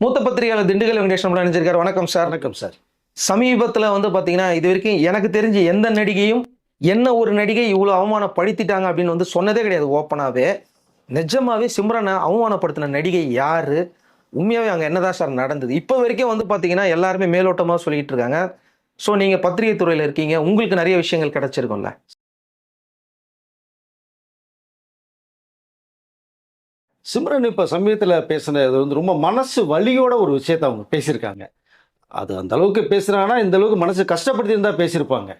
மூத்த பத்திரிகையாளர் திண்டுக்கல் வெங்கடேஷ் நம்மள நினைச்சிருக்காரு வணக்கம் சார். வணக்கம் சார். சமீபத்தில் வந்து பார்த்தீங்கன்னா இது வரைக்கும் எனக்கு தெரிஞ்சு எந்த நடிகையும் என்ன ஒரு நடிகை இவ்வளோ அவமானப்படுத்திட்டாங்க அப்படின்னு வந்து சொன்னதே கிடையாது ஓப்பனாகவே நிஜமாவே சிம்ரனை அவமானப்படுத்தின நடிகை யாரு? உண்மையாகவே அங்கே என்னதான் சார் நடந்தது? இப்போ வரைக்கும் வந்து பார்த்தீங்கன்னா எல்லாருமே மேலோட்டமாக சொல்லிட்டு இருக்காங்க. ஸோ நீங்கள் பத்திரிகை துறையில் இருக்கீங்க. உங்களுக்கு நிறைய விஷயங்கள் கிடைச்சிருக்கும்ல. சிம்ரன் இப்போ சமீபத்தில் பேசினது வந்து ரொம்ப மனசு வலியோட ஒரு விஷயத்த அவங்க பேசியிருக்காங்க. அது அந்த அளவுக்கு பேசுகிறாங்கன்னா இந்த அளவுக்கு மனசு கஷ்டப்படுத்தி இருந்தால் பேசியிருப்பாங்க.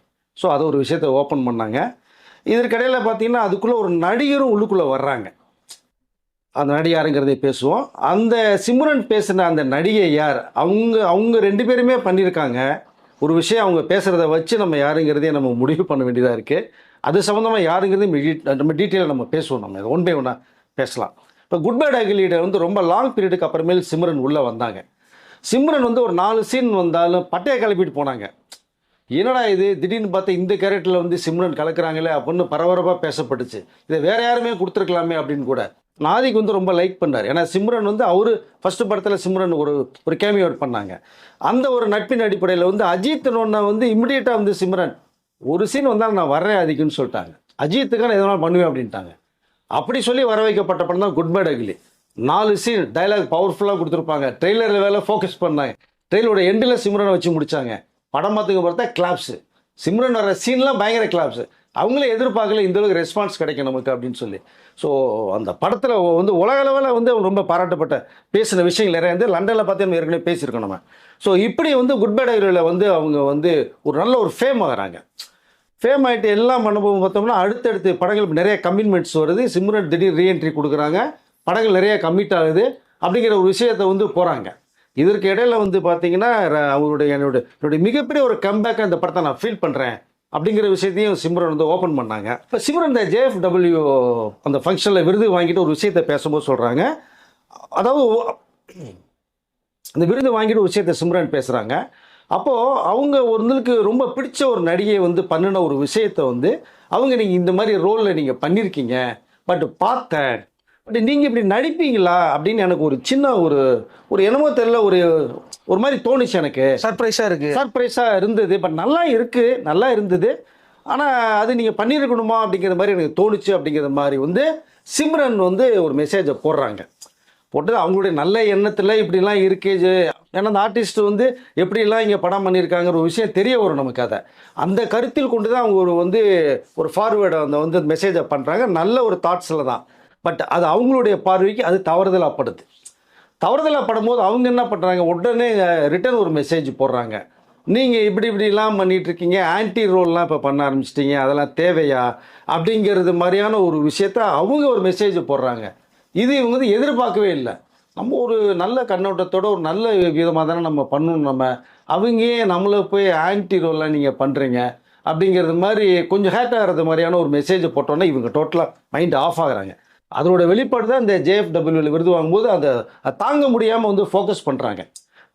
ஸோ அதை ஒரு விஷயத்த ஓப்பன் பண்ணாங்க. இதற்கிடையில் பார்த்தீங்கன்னா அதுக்குள்ளே ஒரு நடிகரும் உள்ளுக்குள்ளே வர்றாங்க. அந்த நடிகாருங்கிறதை பேசுவோம். அந்த சிம்ரன் பேசின அந்த நடிகை யார்? அவங்க அவங்க ரெண்டு பேருமே பண்ணியிருக்காங்க. ஒரு விஷயம் அவங்க பேசுகிறத வச்சு நம்ம யாருங்கிறதையும் நம்ம முடிவு பண்ண வேண்டியதாக இருக்குது அது சம்மந்தமாக யாருங்கிறதையும் நம்ம டீட்டெயிலாக நம்ம பேசுவோம். நம்ம ஒன் பை ஒன்னாக பேசலாம். இப்போ குட் பை அகிலீடர் வந்து ரொம்ப லாங் பீரியடுக்கு அப்புறமேல் சிம்ரன் உள்ளே வந்தாங்க. சிம்ரன் வந்து ஒரு நாலு சீன் வந்தாலும் பட்டையை கிளப்பிட்டு போனாங்க. என்னடா இது? திடீர்னு பார்த்தா இந்த கேரக்டரில் வந்து சிம்ரன் கலக்கிறாங்களே அப்படின்னு பரபரப்பாக பேசப்பட்டுச்சு. இதை வேற யாருமே கொடுத்துருக்கலாமே அப்படின்னு கூட. நாதிக்கு வந்து ரொம்ப லைக் பண்ணார் ஏன்னா சிம்ரன் வந்து அவர் ஃபஸ்ட்டு படத்தில் சிம்ரன் ஒரு ஒரு கேமியோ பண்ணாங்க. அந்த ஒரு நட்பின் அடிப்படையில் வந்து அஜித் ஒன்றை வந்து இமிடியேட்டாக வந்து சிம்ரன் ஒரு சீன் வந்தால் நான் வர்றேன் அதுக்குன்னு சொல்லிட்டாங்க. அஜித்துக்கான எதனால் பண்ணுவேன் அப்படின்ட்டாங்க. அப்படி சொல்லி வர வைக்கப்பட்ட படம் தான் குட் பேட் அகிலி நாலு சீன் டைலாக் பவர்ஃபுல்லாக கொடுத்துருப்பாங்க. ட்ரெய்லரில் வேலை ஃபோக்கஸ் பண்ணாங்க. ட்ரெயிலோட எண்டில் சிம்ரனை வச்சு முடிச்சாங்க. படம் பார்த்துக்க பார்த்தா கிளாப்ஸு சிம்ரன் வர சீன்லாம் பயங்கர கிளாப்ஸு அவங்களே எதிர்பார்க்கல இந்த அளவுக்கு ரெஸ்பான்ஸ் கிடைக்கும் நமக்கு அப்படின்னு சொல்லி. ஸோ அந்த படத்தில் வந்து உலக அளவில் வந்து அவங்க ரொம்ப பாராட்டப்பட்ட பேசின விஷயங்கள் நிறைய வந்து லண்டனில் பார்த்து நம்ம ஏற்கனவே பேசியிருக்கோம் நம்ம. ஸோ இப்படி வந்து குட் பேட் டைரியில் வந்து அவங்க வந்து ஒரு நல்ல ஒரு ஃபேம் ஆகிறாங்க. ஃபேம் ஆகிட்டு எல்லாம் அனுபவம் பார்த்தோம்னா அடுத்தடுத்து படங்கள் நிறைய கமிட்மெண்ட்ஸ் வருது. சிம்ரன் திடீர் ரீஎன்ட்ரி கொடுக்குறாங்க. படங்கள் நிறைய கம்மிட் ஆகுது. அப்படிங்கிற ஒரு விஷயத்தை வந்து போகிறாங்க இதற்கு இடையில வந்து பார்த்தீங்கன்னா ர- அவருடைய என்னோட என்னுடைய மிகப்பெரிய ஒரு கம்பேக்காக இந்த படத்தை நான் ஃபீல் பண்ணுறேன் அப்படிங்கிற விஷயத்தையும் சிம்ரன் வந்து ஓப்பன் பண்ணாங்க. இப்போ சிம்ரன் இந்த ஜேஎஃப்டபிள்யூ அந்த ஃபங்க்ஷனில் விருது வாங்கிட்டு ஒரு விஷயத்தை பேசும்போது சொல்கிறாங்க அதாவது இந்த விருது வாங்கிட்டு ஒரு விஷயத்தை சிம்ரன் பேசுகிறாங்க அப்போது அவங்க ஒருத்தருக்கு ரொம்ப பிடிச்ச ஒரு நடிகை வந்து பண்ணின ஒரு விஷயத்தை வந்து அவங்க நீங்கள் இந்த மாதிரி ரோலில் நீங்கள் பண்ணியிருக்கீங்க பட் பார்த்தேன். பட் நீங்கள் இப்படி நடிப்பீங்களா? அப்படின்னு எனக்கு ஒரு சின்ன ஒரு ஒரு என்னமோ தெரியல ஒரு ஒரு மாதிரி தோணுச்சு எனக்கு. சர்ப்ரைஸாக இருக்கு. சர்ப்ரைஸாக இருந்தது பட் நல்லா இருக்குது நல்லா இருந்தது. ஆனால் அது நீங்கள் பண்ணியிருக்கணுமா அப்படிங்கிற மாதிரி எனக்கு தோணுச்சு அப்படிங்கிற மாதிரி வந்து சிம்ரன் வந்து ஒரு மெசேஜை போடுறாங்க. போட்டு அவங்களுடைய நல்ல எண்ணத்தில் இப்படிலாம் இருக்கேஜ் ஏன்னா அந்த ஆர்டிஸ்ட் வந்து எப்படிலாம் இங்கே படம் பண்ணியிருக்காங்கிற ஒரு விஷயம் தெரிய வரும் நமக்கு அதை. அந்த கருத்தில் கொண்டு தான் அவங்க ஒரு வந்து ஒரு ஃபார்வேர்டை அந்த வந்து மெசேஜை பண்ணுறாங்க நல்ல ஒரு தாட்ஸில் தான். பட் அது அவங்களுடைய பார்வைக்கு அது தவறுதலாகப்படுது தவறுதலாக படும்போது அவங்க என்ன பண்ணுறாங்க உடனே ரிட்டர்ன் ஒரு மெசேஜ் போடுறாங்க. நீங்கள் இப்படி இப்படிலாம் பண்ணிகிட்ருக்கீங்க ஆன்டி ரோல்லாம் இப்போ பண்ண ஆரம்பிச்சிட்டிங்க. அதெல்லாம் தேவையா? அப்படிங்கிறது மாதிரியான ஒரு விஷயத்த அவங்க ஒரு மெசேஜ் போடுறாங்க. இது இவங்க வந்து எதிர்பார்க்கவே இல்லை. நம்ம ஒரு நல்ல கண்ணோட்டத்தோட ஒரு நல்ல விதமாக தானே நம்ம பண்ணணும் நம்ம. அவங்க நம்மளை போய் ஆன்டி ரோல்லாம் நீங்கள் பண்ணுறீங்க அப்படிங்கிறது மாதிரி கொஞ்சம் ஹேட் ஆகிறது மாதிரியான ஒரு மெசேஜை போட்டோன்னே இவங்க டோட்டலாக மைண்ட் ஆஃப் ஆகுறாங்க. அதோட வெளிப்பாடு தான் இந்த ஜேஎஃப்டபிள்யூவில் விருது வாங்கும்போது அதை தாங்க முடியாமல் வந்து ஃபோக்கஸ் பண்ணுறாங்க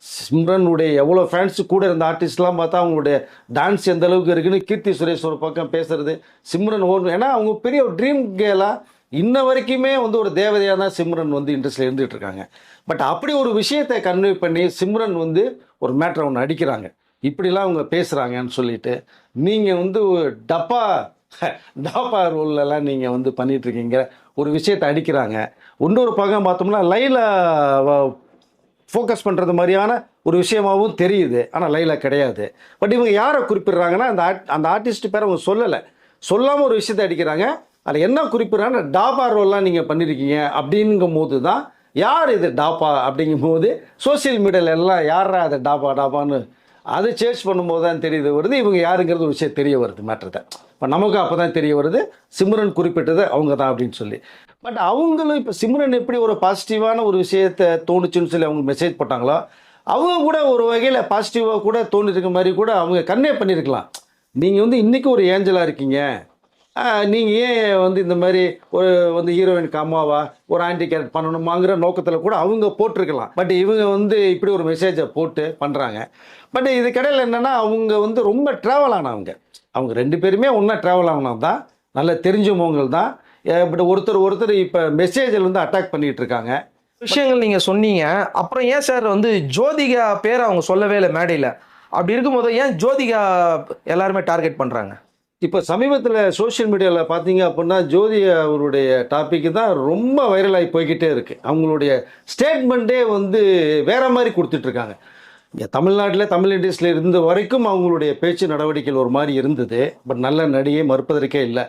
சிம்ரனுடைய எவ்வளோ ஃபேன்ஸ் கூட இருந்த ஆர்டிஸ்ட்லாம் பார்த்தா அவங்களுடைய டான்ஸ் எந்த அளவுக்கு இருக்குன்னு கீர்த்தி சுரேஷ் ஒரு பக்கம் பேசுறது சிம்ரன் ஓடும் ஏன்னா அவங்க பெரிய ஒரு ட்ரீம் கேலாக இன்ன வரைக்குமே வந்து ஒரு தேவதையாக தான் சிம்ரன் வந்து இண்டஸ்ட்ரியில் இருந்துகிட்டு இருக்காங்க. பட் அப்படி ஒரு விஷயத்தை கன்வே பண்ணி சிம்ரன் வந்து ஒரு மேட்ரை ஒன்று அடிக்கிறாங்க. இப்படிலாம் அவங்க பேசுகிறாங்கன்னு சொல்லிட்டு நீங்கள் வந்து டப்பா டப்பா டாப்பா ரோல்லலாம் நீங்கள் வந்து பண்ணிட்டு இருக்கீங்க ஒரு விஷயத்தை அடிக்கிறாங்க. இன்னொரு பக்கம் பார்த்தோம்னா லைலா ஃபோக்கஸ் பண்ணுறது மாதிரியான ஒரு விஷயமாகவும் தெரியுது. ஆனால் லைலா கிடையாது. பட் இவங்க யாரை குறிப்பிடுறாங்கன்னா அந்த ஆர்ட் அந்த ஆர்டிஸ்ட் பேரை அவங்க சொல்லலை. சொல்லாமல் ஒரு விஷயத்தை அடிக்கிறாங்க. அதில் என்ன குறிப்பிடுறாங்க டாபா ரோல்லாம் நீங்கள் பண்ணியிருக்கீங்க அப்படிங்கும் போது தான் யார் இது டாப்பா அப்படிங்கும் போது சோசியல் மீடியாவில் எல்லாம் யாரா அது டாபா டாபான்னு அது சேர்ச் பண்ணும்போது தான் தெரியுது வருது. இவங்க யாருங்கிறது ஒரு விஷயம் தெரிய வருது மேட்டத்தை இப்போ நமக்கு அப்போ தான் தெரிய வருது சிம்ரன் குறிப்பிட்டது அவங்க தான் அப்படின்னு சொல்லி. பட் அவங்களும் இப்போ சிம்ரன் எப்படி ஒரு பாசிட்டிவான ஒரு விஷயத்தை தோணுச்சுன்னு சொல்லி அவங்க மெசேஜ் போட்டாங்களோ அவங்க கூட ஒரு வகையில் பாசிட்டிவாக கூட தோணிருக்க மாதிரி கூட அவங்க கன்வே பண்ணியிருக்கலாம் நீங்கள் வந்து இன்றைக்கி ஒரு ஏஞ்சலாக இருக்கீங்க. நீங்கள் ஏன் வந்து இந்த மாதிரி ஒரு வந்து ஹீரோயினுக்கு அம்மாவா ஒரு ஆன்டி கேரக்ட் பண்ணணுமாங்கிற நோக்கத்தில் கூட அவங்க போட்டிருக்கலாம். பட் இவங்க வந்து இப்படி ஒரு மெசேஜை போட்டு பண்ணுறாங்க பட் இதுக்கிடையில் என்னென்னா அவங்க வந்து ரொம்ப ட்ராவல் ஆனவங்க. அவங்க ரெண்டு பேருமே ஒன்றா ட்ராவல் ஆனவங்க தான். நல்ல தெரிஞ்சவங்க தான். பட் ஒருத்தர் ஒருத்தர் இப்போ மெசேஜில் வந்து அட்டாக் பண்ணிகிட்டு இருக்காங்க. விஷயங்கள் நீங்கள் சொன்னீங்க. அப்புறம் ஏன் சார் வந்து ஜோதிகா பேர் அவங்க சொல்லவே இல்லை மேடையில்? அப்படி இருக்கும்போது ஏன் ஜோதிகா எல்லாருமே டார்கெட் பண்ணுறாங்க இப்போ சமீபத்தில் சோஷியல் மீடியாவில் பார்த்தீங்க அப்படின்னா ஜோதி அவருடைய டாபிக் தான் ரொம்ப வைரலாகி போய்கிட்டே இருக்குது அவங்களுடைய ஸ்டேட்மெண்ட்டே வந்து வேற மாதிரி கொடுத்துட்ருக்காங்க இங்கே தமிழ்நாட்டில் தமிழ் இண்டஸ்ட்ரியில் இருந்த வரைக்கும் அவங்களுடைய பேச்சு நடவடிக்கைகள் ஒரு மாதிரி இருந்தது. பட் நல்ல நடிகை மறுப்பதற்கே இல்லை.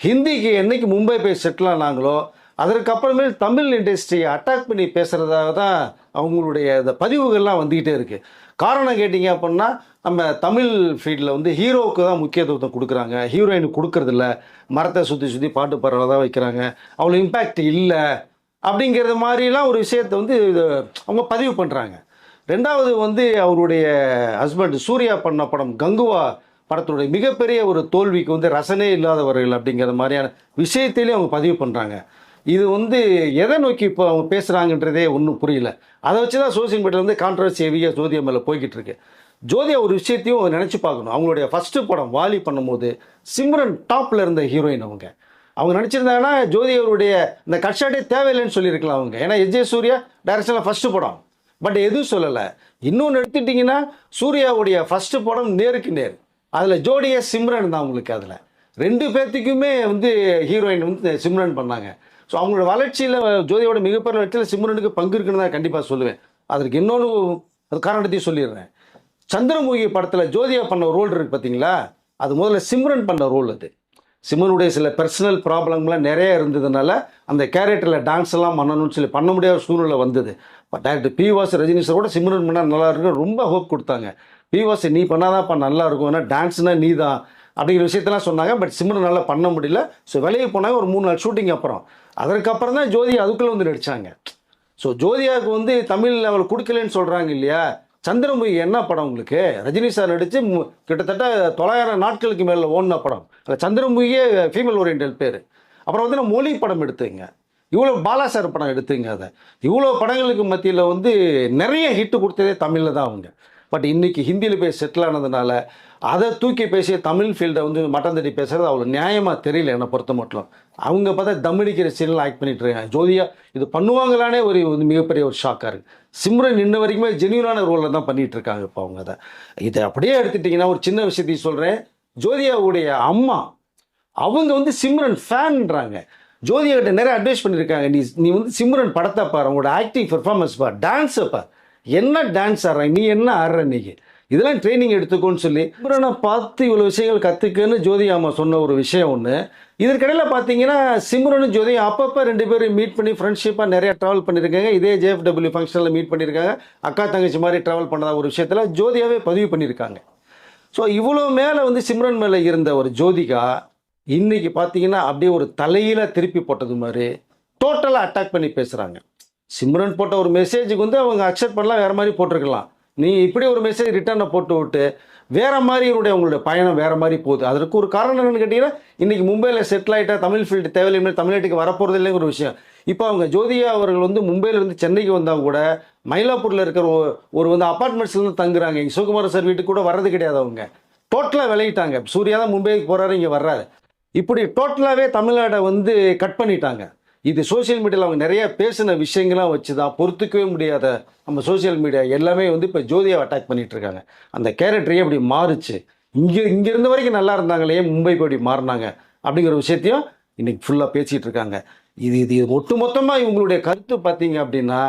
ஹிந்திக்கு என்னைக்கு மும்பை போய் செட்டில் ஆனாங்களோ அதற்கப்புறமேல் தமிழ் இண்டஸ்ட்ரியை அட்டாக் பண்ணி பேசுகிறதாக தான் அவங்களுடைய இந்த பதிவுகள்லாம் வந்துக்கிட்டே இருக்குது காரணம் கேட்டிங்க அப்படின்னா நம்ம தமிழ் ஃபீல்டில் வந்து ஹீரோவுக்கு தான் முக்கியத்துவத்தை கொடுக்குறாங்க. ஹீரோயினுக்கு கொடுக்கறதில்ல. மரத்தை சுற்றி சுற்றி பாட்டு பாடுறதை தான் வைக்கிறாங்க. அவ்வளோ இம்பேக்ட் இல்லை. அப்படிங்கிறது மாதிரிலாம் ஒரு விஷயத்தை வந்து அவங்க பதிவு பண்ணுறாங்க ரெண்டாவது வந்து அவருடைய ஹஸ்பண்ட் சூர்யா பண்ண படம் கங்குவா படத்துடைய மிகப்பெரிய ஒரு தோல்விக்கு வந்து ரசனே இல்லாதவர்கள் அப்படிங்கிற மாதிரியான விஷயத்திலே அவங்க பதிவு பண்ணுறாங்க இது வந்து எதை நோக்கி இப்போ அவங்க பேசுகிறாங்கன்றதே ஒன்றும் புரியல. அதை வச்சு தான் சோசியல் மீடியாவில் வந்து கான்ட்ரவர்சி ஹெவியாக ஜோதியா மேலே போய்கிட்டு இருக்கு. ஜோதியா ஒரு விஷயத்தையும் நினச்சி பார்க்கணும். அவங்களுடைய ஃபஸ்ட்டு படம் வாலி பண்ணும்போது சிம்ரன் டாப்பில் இருந்த ஹீரோயின் அவங்க. அவங்க நினச்சிருந்தாங்கன்னா ஜோதி அவருடைய இந்த கட்சாட்டே தேவையில்லைன்னு சொல்லியிருக்கலாம் அவங்க. ஏன்னா எஜே சூர்யா டைரக்ஷனில் ஃபஸ்ட்டு படம். பட் எதுவும் சொல்லலை. இன்னொன்று எடுத்துட்டிங்கன்னா சூர்யாவுடைய ஃபஸ்ட்டு படம் நேருக்கு நேர். அதில் ஜோடியே சிம்ரன் தான் உங்களுக்கு அதில். ரெண்டு பேர்த்துக்குமே வந்து ஹீரோயின் வந்து சிம்ரன் பண்ணாங்க. ஸோ அவங்களோட வளர்ச்சியில் ஜோதியோட மிகப்பெரிய வளர்ச்சியில் சிம்ரனுக்கு பங்கு இருக்குன்னு தான் கண்டிப்பாக சொல்லுவேன். அதற்கு இன்னொன்று அது காரணத்தையும் சொல்லிடுறேன். சந்திரமுகி படத்தில் ஜோதியா பண்ண ரோல் இருக்குது பார்த்தீங்களா அது முதல்ல சிம்ரன் பண்ண ரோல் அது. சிம்ரனுடைய சில பர்சனல் ப்ராப்ளம்லாம் நிறைய இருந்ததுனால அந்த கேரக்டரில் டான்ஸ் எல்லாம் பண்ணணும்னு சொல்லி பண்ண முடியாத சூழ்நிலை வந்தது. இப்போ director P Vasu Rajini sir கூட சிம்ரன் பண்ணால் நல்லா இருக்கும் ரொம்ப ஹோப் கொடுத்தாங்க. பி வாஸ் நீ பண்ணாதான்ப்பா நல்லா இருக்கும். ஏன்னா டான்ஸ்னால் நீ தான் அப்படிங்கிற விஷயத்தெல்லாம் சொன்னாங்க. பட் சிம்ரன் நல்லா பண்ண முடியல. ஸோ வெளியே போனாங்க. ஒரு மூணு நாள் ஷூட்டிங் அப்புறம். அதற்கப்புறம் தான் ஜோதி அதுக்குள்ளே வந்து நடித்தாங்க ஸோ ஜோதியாவுக்கு வந்து தமிழில் அவள் கொடுக்கலன்னு சொல்கிறாங்க இல்லையா? சந்திரமுகி என்ன படம் உங்களுக்கு? ரஜினி சார் நடித்து கிட்டத்தட்ட தொள்ளாயிரம் நாட்களுக்கு மேலே ஓடின படம். அந்த சந்திரமுகியே ஃபீமேல் ஓரியன்டல் பேர். அப்புறம் வந்து நான் மொழி படம் எடுத்துங்க. இவ்வளோ பாலா சார் படம் எடுத்துங்க அதை. இவ்வளோ படங்களுக்கு மத்தியில் வந்து நிறைய ஹிட்டு கொடுத்ததே தமிழில் தான் அவங்க. பட் இன்னைக்கு ஹிந்தியில் போய் செட்டில் ஆனதுனால அதை தூக்கி பேசிய தமிழ் ஃபீல்டை வந்து மட்டம் தட்டி பேசுறது அவ்வளோ நியாயமாக தெரியல என்னை பொறுத்த மட்டும். அவங்க பார்த்தா தமிழிக்கிற சீனில் ஆக்ட் பண்ணிட்டு இருக்காங்க. ஜோதியா இது பண்ணுவாங்களானே ஒரு வந்து மிகப்பெரிய ஒரு ஷாக்காக இருக்குது சிம்ரன் இன்ன வரைக்குமே ஜென்யூனான ரோலில் தான் பண்ணிட்டு இருக்காங்க இப்போ அவங்க அதை. இதை அப்படியே எடுத்துட்டிங்கன்னா ஒரு சின்ன விஷயத்தையும் சொல்கிறேன் ஜோதியாவுடைய அம்மா அவங்க வந்து சிம்ரன் ஃபேன்ன்றாங்க ஜோதியா கிட்ட நிறைய அட்வைஸ் பண்ணியிருக்காங்க நீ நீ வந்து சிம்ரன் படத்தை பாரு உங்களோட ஆக்டிங் பெர்ஃபார்மன்ஸ் பார் டான்ஸை பார். என்ன டான்ஸ் ஆடுற நீ என்ன ஆடுற இன்னைக்கு? இதெல்லாம் ட்ரைனிங் எடுத்துக்கோன்னு சொல்லி அப்புறம் நான் பார்த்து இவ்வளோ விஷயங்கள் கற்றுக்குன்னு ஜோதி அம்மா சொன்ன ஒரு விஷயம் ஒன்று இதற்கிடையில் பார்த்தீங்கன்னா சிம்ரனும் ஜோதி அப்பப்போ ரெண்டு பேரும் மீட் பண்ணி ஃப்ரெண்ட்ஷிப்பாக நிறைய ட்ராவல் பண்ணியிருக்காங்க இதே ஜேஎஃப்டபிள்யூ ஃபங்க்ஷனில் மீட் பண்ணியிருக்காங்க அக்கா தங்கச்சி மாதிரி ட்ராவல் பண்ணதா ஒரு விஷயத்தில் ஜோதியாவே பதிவு பண்ணியிருக்காங்க ஸோ இவ்வளோ மேலே வந்து சிம்ரன் மேலே இருந்த ஒரு ஜோதிகா இன்றைக்கி பார்த்தீங்கன்னா அப்படியே ஒரு தலையில் திருப்பி போட்டது மாதிரி டோட்டலாக அட்டாக் பண்ணி பேசுகிறாங்க சிம்ரன் போட்ட ஒரு மெசேஜுக்கு வந்து அவங்க அக்செப்ட் பண்ணலாம் வேற மாதிரி போட்டிருக்கலாம். நீ இப்படி ஒரு மெசேஜ் ரிட்டர்னை போட்டு விட்டு வேற மாதிரி என்னுடைய உங்களுடைய பயணம் வேறு மாதிரி போகுது. அதற்கு ஒரு காரணம் என்னென்னு கேட்டிங்கன்னா இன்றைக்கி மும்பையில் செட்டில் ஆகிட்டா தமிழ் ஃபீல்டு தேவையில்லை தமிழ்நாட்டுக்கு வரப்போகிறது இல்லைங்கிற ஒரு விஷயம். இப்போ அவங்க ஜோதியா அவர்கள் வந்து மும்பையிலேருந்து சென்னைக்கு வந்தால் கூட மயிலாப்பூரில் இருக்கிற ஒரு- ஒரு வந்து அப்பார்ட்மெண்ட்ஸ்லேருந்து தங்குறாங்க. இங்கே சிவகுமார் சார் வீட்டுக்கு கூட வர்றது கிடையாது அவங்க. டோட்டலாக விளையிட்டாங்க சூர்யா தான் மும்பைக்கு போகிறாரு இங்கே வர்றாரு. இப்படி டோட்டலாகவே தமிழ்நாடை வந்து கட் பண்ணிட்டாங்க. இது சோஷியல் மீடியாவில் அவங்க நிறைய பேசின விஷயங்கள்லாம் வச்சு தான் பொறுத்துக்கவே முடியாத நம்ம சோஷியல் மீடியா எல்லாமே வந்து இப்போ ஜோதியாவை அட்டாக் பண்ணிட்டு இருக்காங்க. அந்த கேரக்டரே அப்படி மாறுச்சு? இங்கே இங்கே இருந்த வரைக்கும் நல்லா இருந்தாங்களே மும்பைக்கு மும்பை இப்படி மாறினாங்க. அப்படிங்கிற விஷயத்தையும் இன்னைக்கு ஃபுல்லாக பேசிகிட்டு இருக்காங்க. இது இது ஒட்டு மொத்தமாக இவங்களுடைய கருத்து பார்த்தீங்க அப்படின்னா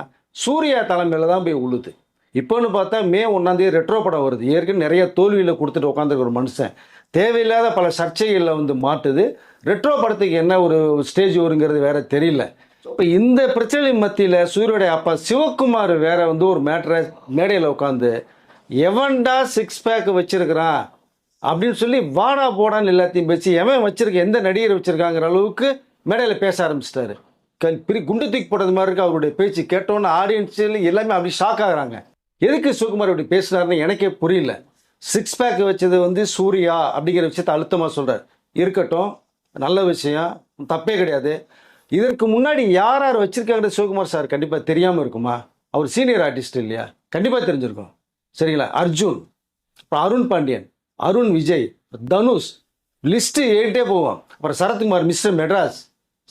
சூர்யா தலைமையில் தான் போய் உழுது. இப்போன்னு பார்த்தா மே ஒன்றாந்தேதி ரெட்ரோ படம் வருது. ஏற்கனவே நிறைய தோல்வியில் கொடுத்துட்டு உட்காந்துருக்க ஒரு மனுஷன். தேவையில்லாத பல சர்ச்சைகளில் வந்து மாட்டுது. ரெட்ரோ படத்துக்கு என்ன ஒரு ஸ்டேஜ் வருங்கிறது வேற தெரியல. இப்போ இந்த பிரச்சனை மத்தியில் சூரியோடைய அப்பா சிவகுமார் வேற வந்து ஒரு மேட்டரை மேடையில் உட்காந்து எவன்டா சிக்ஸ் பேக் வச்சிருக்கிறான்? அப்படின்னு சொல்லி வாடா போடான்னு எல்லாத்தையும் பேசி எவன் வச்சிருக்க எந்த நடிகர் வச்சிருக்காங்கிற அளவுக்கு மேடையில் பேச ஆரம்பிச்சிட்டாரு. கல் பிரி குண்டு தூக்கி போட்டது மாதிரி இருக்கு. அவருடைய பேச்சு கேட்டோன்னு ஆடியன்ஸில் எல்லாமே அப்படி ஷாக் ஆகுறாங்க. எதுக்கு சிவகுமார் இப்படி பேசினாருன்னு எனக்கே புரியல. சிக்ஸ் பேக் வச்சது வந்து சூர்யா அப்படிங்கிற விஷயத்த அழுத்தமாக சொல்கிறார் இருக்கட்டும் நல்ல விஷயம் தப்பே கிடையாது. இதற்கு முன்னாடி யார் யார் வச்சுருக்காங்கன்னு சிவகுமார் சார் கண்டிப்பாக தெரியாமல் இருக்குமா? அவர் சீனியர் ஆர்டிஸ்ட் இல்லையா? கண்டிப்பாக தெரிஞ்சிருக்கும். சரிங்களா? அர்ஜுன் அப்புறம் அருண் பாண்டியன் அருண் விஜய் தனுஷ் லிஸ்ட்டு ஏறிட்டே போவோம். அப்புறம் சரத்குமார் மிஸ்டர் மெட்ராஸ்.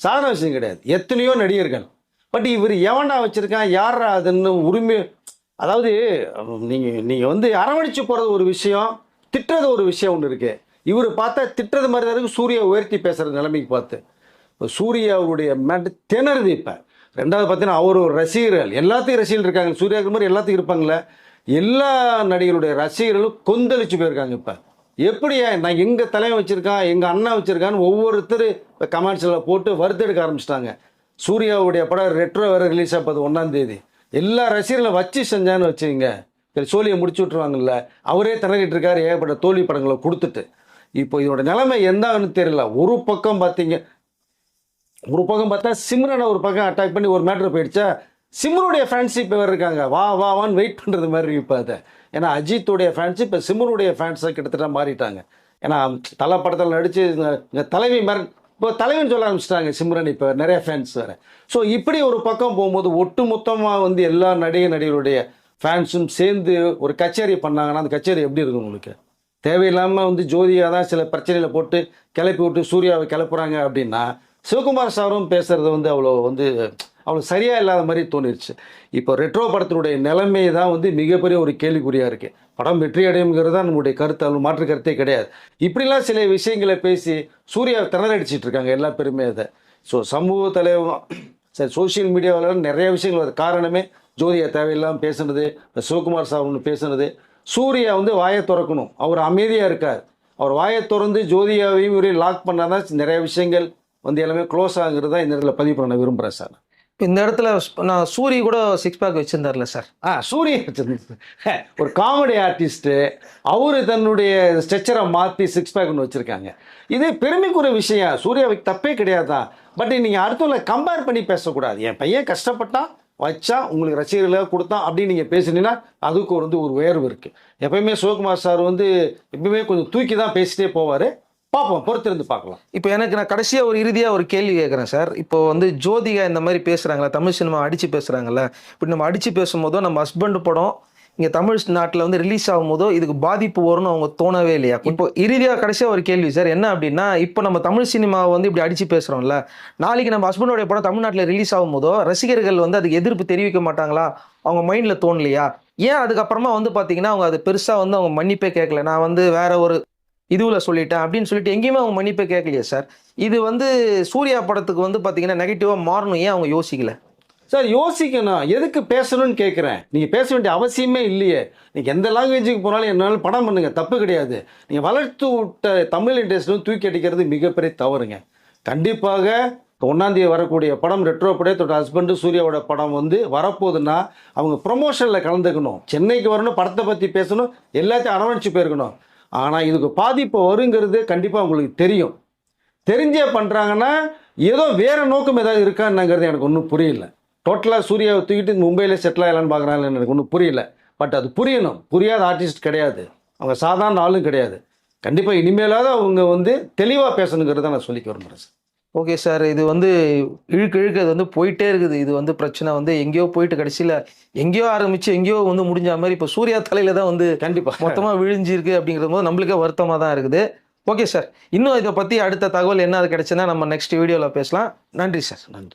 சாதாரண விஷயம் கிடையாது. எத்தனையோ நடிகர்கள். பட் இவர் எவன்டா வச்சுருக்கான்? யாரா அதுன்னு உரிமை அதாவது நீங்கள் நீங்கள் வந்து அரவணைச்சு போகிறது ஒரு விஷயம் திட்டுறது ஒரு விஷயம் ஒன்று இருக்குது இவர் பார்த்தா திட்டுறது மாதிரி தான் இருக்குது சூர்யா உயர்த்தி பேசுகிற நிலைமைக்கு பார்த்து. இப்போ சூர்யா அவருடைய மேட் திணறுது இப்போ. ரெண்டாவது பார்த்தீங்கன்னா அவர் ஒரு ரசிகர்கள். எல்லாத்தையும் ரசிகர்கள் இருக்காங்க. சூர்யாவுக்கு மாதிரி எல்லாத்துக்கும் இருப்பாங்களே எல்லா நடிகருடைய ரசிகர்களும் கொந்தளிச்சு போயிருக்காங்க இப்போ. எப்படியா நான் எங்கள் தலைவன் வச்சுருக்கான் எங்கள் அண்ணா வச்சுருக்கான்னு ஒவ்வொருத்தர் இப்போ கமெண்ட்ஸில் போட்டு வறுத்தெடுக்க ஆரம்பிச்சிட்டாங்க. சூர்யாவுடைய படம் ரெட்ரோ வேறு ரிலீஸ் ஆகுது ஒன்றாந்தேதி எல்லா ரசிகர்களும் வச்சு செஞ்சான்னு வச்சுங்க சரி சோழியை முடிச்சு விட்ருவாங்கல்ல அவரே திணறிட்டு இருக்காரு ஏகப்பட்ட தோல்வி படங்களை கொடுத்துட்டு. இப்போ இதோட நிலைமை எந்தான்னு தெரியல. ஒரு பக்கம் பார்த்தீங்க ஒரு பக்கம் பார்த்தா சிம்ரனை ஒரு பக்கம் அட்டாக் பண்ணி ஒரு மேட்ரு போயிடுச்சா? சிம்ரனுடைய ஃபேன்ஸ் இப்போ வேறு இருக்காங்க. வா வா வான்னு வெயிட் பண்ணுறது மாதிரி இப்போ அதை. ஏன்னா அஜித்துடைய ஃபேன்ஸ் இப்போ சிம்ரனுடைய ஃபேன்ஸாக கிட்டத்தட்ட மாறிட்டாங்க. ஏன்னா தலை படத்தில் நடித்து இந்த தலைவி மாதிரி இப்போ தலைவன் சொல்ல ஆரம்பிச்சிட்டாங்க சிம்ரன் இப்போ நிறைய ஃபேன்ஸ் வேறு. ஸோ இப்படி ஒரு பக்கம் போகும்போது ஒட்டு மொத்தமாக வந்து எல்லா நடிகை நடிகருடைய ஃபேன்ஸும் சேர்ந்து ஒரு கச்சேரி பண்ணாங்கன்னா அந்த கச்சேரி எப்படி இருக்கும் உங்களுக்கு? தேவையில்லாமல் வந்து ஜோதியாக தான் சில பிரச்சனையில் போட்டு கிளப்பி விட்டு சூர்யாவை கிளப்புறாங்க அப்படின்னா சிவகுமார் சாரும் பேசுகிறது வந்து அவ்வளோ வந்து அவ்வளோ சரியாக இல்லாத மாதிரி தோணிருச்சு. இப்போ ரெட்ரோ படத்தினுடைய நிலைமை தான் வந்து மிகப்பெரிய ஒரு கேள்விக்குறியாக இருக்குது படம் வெற்றி அடையுங்கிறது தான் நம்முடைய கருத்து அது மாற்று கருத்தே கிடையாது. இப்படிலாம் சில விஷயங்களை பேசி சூர்யா திணறடிச்சிட்டு இருக்காங்க எல்லா பெருமையை அதை. ஸோ சமூக தலைவர் சரி சோஷியல் மீடியாவில் நிறைய விஷயங்கள் வருது காரணமே ஜோதியா தேவையில்லாமல் பேசுனது சிவகுமார் சார் ஒன்று பேசுனது. சூர்யா வந்து வாயை திறக்கணும். அவர் அமைதியாக இருக்கார். அவர் வாயை திறந்து ஜோதியாவையும் இவரையும் லாக் பண்ணால் தான் நிறைய விஷயங்கள் வந்து எல்லாமே க்ளோஸ் ஆகுங்கிறது தான் இந்த இடத்துல பதிவு பண்ண விரும்புகிறேன் சார். இந்த இடத்துல நான் சூரி கூட சிக்ஸ் பேக் வச்சிருந்தார்ல சார். ஆ சூரியன் வச்சிருந்து ஒரு காமெடி ஆர்டிஸ்ட்டு அவரு தன்னுடைய ஸ்ட்ரெச்சரை மாற்றி சிக்ஸ் பேக்னு வச்சுருக்காங்க. இது பெருமைக்குரிய விஷயம். சூர்யாவுக்கு தப்பே கிடையாது? தான் பட் நீங்கள் அடுத்தவங்களை கம்பேர் பண்ணி பேசக்கூடாது. என் பையன் கஷ்டப்பட்டான் வச்சா உங்களுக்கு ரசிகர்களாக கொடுத்தான் அப்படின்னு நீங்கள் பேசுனீங்கன்னா அதுக்கு ஒரு வந்து ஒரு உயர்வு இருக்குது எப்பயுமே சிவகுமார் சார் வந்து எப்பயுமே கொஞ்சம் தூக்கி தான் பேசிட்டே போவார். பார்ப்போம் பொறுத்திருந்து பார்க்கலாம். இப்போ எனக்கு நான் கடைசியாக ஒரு இறுதியாக ஒரு கேள்வி கேட்குறேன் சார். இப்போ வந்து ஜோதிகா இந்த மாதிரி பேசுகிறாங்களா தமிழ் சினிமா அடித்து பேசுகிறாங்கல்ல இப்படி நம்ம அடித்து பேசும்போதோ நம்ம ஹஸ்பண்ட் படம் இங்கே தமிழ் நாட்டில் வந்து ரிலீஸ் ஆகும்போதோ இதுக்கு பாதிப்பு வரும்னு அவங்க தோணவே இல்லையா? இப்போ இறுதியாக கடைசியாக ஒரு கேள்வி சார். என்ன அப்படின்னா இப்போ நம்ம தமிழ் சினிமாவை வந்து இப்படி அடித்து பேசுகிறோம்ல நாளைக்கு நம்ம ஹஸ்பண்டோடைய படம் தமிழ்நாட்டில் ரிலீஸ் ஆகும்போதோ ரசிகர்கள் வந்து அதுக்கு எதிர்ப்பு தெரிவிக்க மாட்டாங்களா? அவங்க மைண்டில் தோணலையா? ஏன் அதுக்கப்புறமா வந்து பார்த்தீங்கன்னா அவங்க அது பெருசாக வந்து அவங்க மன்னிப்பே கேட்கல. நான் வந்து வேற ஒரு இதுவில் சொல்லிட்டேன் அப்படின்னு சொல்லிட்டு எங்கேயுமே அவங்க மன்னிப்பே கேட்கலையே சார் இது வந்து சூர்யா படத்துக்கு வந்து பார்த்தீங்கன்னா நெகட்டிவாக மாறணும் ஏன் அவங்க யோசிக்கல? சார் யோசிக்கணும். எதுக்கு பேசணும்னு கேட்குறேன் நீங்கள் பேச வேண்டிய அவசியமே இல்லையே. நீங்கள் எந்த லாங்குவேஜுக்கு போனாலும் என்னாலும் படம் பண்ணுங்கள் தப்பு கிடையாது. நீங்கள் வளர்த்து விட்ட தமிழ் இண்டஸ்ட்ரியும் தூக்கி அடிக்கிறது மிகப்பெரிய தவறுங்க. கண்டிப்பாக ஒன்றாந்தேதி வரக்கூடிய படம் ரெட்ரோ படையே தோட ஹஸ்பண்டு சூர்யாவோட படம் வந்து வரப்போகுதுன்னா அவங்க ப்ரொமோஷனில் கலந்துக்கணும். சென்னைக்கு வரணும் படத்தை பற்றி பேசணும் எல்லாத்தையும் அரவணைச்சு போயிருக்கணும். ஆனால் இதுக்கு பாதிப்பு வருங்கிறது கண்டிப்பாக உங்களுக்கு தெரியும். தெரிஞ்சே பண்ணுறாங்கன்னா ஏதோ வேறு நோக்கம் ஏதாவது இருக்கான்னுங்கிறது எனக்கு ஒன்றும் புரியல. டோட்டலாக சூர்யாவை தூக்கிட்டு மும்பையில் செட்டில் ஆகலான்னு பார்க்குறாங்கன்னு எனக்கு ஒன்றும் புரியல. பட் அது புரியணும். புரியாத ஆர்டிஸ்ட் கிடையாது. அவங்க சாதாரண ஆளும் கிடையாது. கண்டிப்பாக இனிமேலாவது அவங்க வந்து தெளிவாக பேசணுங்கிறத நான் சொல்லிக்க விரும்புகிறேன் சார் ஓகே சார் இது வந்து இழுக்க இழுக்க இது வந்து போயிட்டே இருக்குது. இது வந்து பிரச்சனை வந்து எங்கேயோ போயிட்டு கடைசியில் எங்கேயோ ஆரம்பிச்சு எங்கேயோ வந்து முடிஞ்ச மாதிரி இப்போ சூர்யா தலையில தான் வந்து கண்டிப்பாக மொத்தமாக விழிஞ்சிருக்கு அப்படிங்கிற போது நம்மளுக்கே வருத்தமாக தான் இருக்குது. ஓகே சார் இன்னும் இதை பற்றி அடுத்த தகவல் என்ன அது கிடைச்சுன்னா நம்ம நெக்ஸ்ட் வீடியோவில் பேசலாம். நன்றி சார் நன்றி.